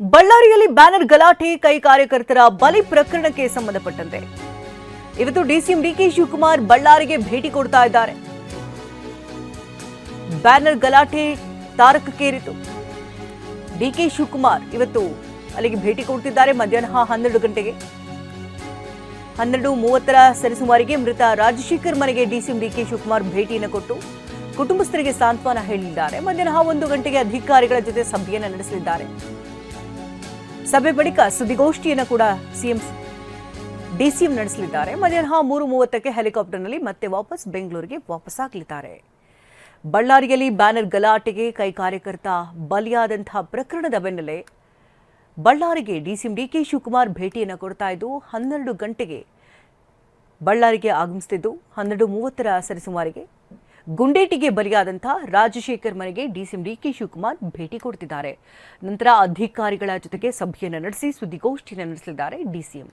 ಬಳ್ಳಾರಿಯಲ್ಲಿ ಬ್ಯಾನರ್ ಗಲಾಟೆ, ಕೈ ಕಾರ್ಯಕರ್ತರ ಬಲಿ ಪ್ರಕರಣಕ್ಕೆ ಸಂಬಂಧಪಟ್ಟಂತೆ. ಇವತ್ತು ಡಿಸಿಎಂ ಡಿಕೆ ಶಿವಕುಮಾರ್ ಬಳ್ಳಾರಿಗೆ ಭೇಟಿ ಕೊಡ್ತಾ ಇದ್ದಾರೆ. ಬ್ಯಾನರ್ ಗಲಾಟೆ ತಾರಕಕ್ಕೇರಿತು. ಡಿಕೆ ಶಿವಕುಮಾರ್ ಇವತ್ತು ಅಲ್ಲಿಗೆ ಭೇಟಿ ಕೊಡ್ತಿದ್ದಾರೆ ಮಧ್ಯಾಹ್ನ ಹನ್ನೆರಡು ಗಂಟೆಗೆ. ಹನ್ನೆರಡು ಮೂವತ್ತರ ಸರಿಸುಮಾರಿಗೆ ಮೃತ ರಾಜಶೇಖರ್ ಮನೆಗೆ ಡಿಸಿಎಂ ಡಿಕೆ ಶಿವಕುಮಾರ್ ಭೇಟಿಯನ್ನು ಕೊಟ್ಟು ಕುಟುಂಬಸ್ಥರಿಗೆ ಸಾಂತ್ವನ ಹೇಳಿದ್ದಾರೆ. ಮಧ್ಯಾಹ್ನ ಒಂದು ಗಂಟೆಗೆ ಅಧಿಕಾರಿಗಳ ಜೊತೆ ಸಭೆಯನ್ನು ನಡೆಸಲಿದ್ದಾರೆ. ಸಭೆ ಬಳಿಕ ಸುದ್ದಿಗೋಷ್ಠಿಯನ್ನು ಕೂಡ ಸಿಎಂ ಡಿಸಿಎಂ ನಡೆಸಲಿದ್ದಾರೆ. ಮಧ್ಯಾಹ್ನ ಮೂರು ಮೂವತ್ತಕ್ಕೆ ಹೆಲಿಕಾಪ್ಟರ್ನಲ್ಲಿ ಮತ್ತೆ ವಾಪಸ್ ಬೆಂಗಳೂರಿಗೆ ವಾಪಸ್ಸಾಗಲಿದ್ದಾರೆ. ಬಳ್ಳಾರಿಯಲ್ಲಿ ಬ್ಯಾನರ್ ಗಲಾಟೆಗೆ ಕೈ ಕಾರ್ಯಕರ್ತ ಬಲಿಯಾದಂತಹ ಪ್ರಕರಣದ ಬೆನ್ನಲ್ಲೇ ಬಳ್ಳಾರಿಗೆ ಡಿಸಿಎಂ ಡಿಕೆ ಶಿವಕುಮಾರ್ ಭೇಟಿಯನ್ನು ಕೊಡ್ತಾ ಇದ್ದು, ಹನ್ನೆರಡು ಗಂಟೆಗೆ ಬಳ್ಳಾರಿಗೆ ಆಗಮಿಸುತ್ತಿದ್ದು ಹನ್ನೆರಡು ಮೂವತ್ತರ ಸರಿಸುಮಾರಿಗೆ ಗುಂಡೇಟಿಗೆ ಬಲಿಯಾದಂಥ ರಾಜಶೇಖರ್ ಮನೆಗೆ ಡಿಸಿಎಂ ಡಿಕೆ ಶಿವಕುಮಾರ್ ಭೇಟಿ ಕೊಡ್ತಿದ್ದಾರೆ. ನಂತರ ಅಧಿಕಾರಿಗಳ ಜೊತೆಗೆ ಸಭೆಯನ್ನು ನಡೆಸಿ ಸುದ್ದಿಗೋಷ್ಠಿಯನ್ನು ನಡೆಸಲಿದ್ದಾರೆ ಡಿಸಿಎಂ.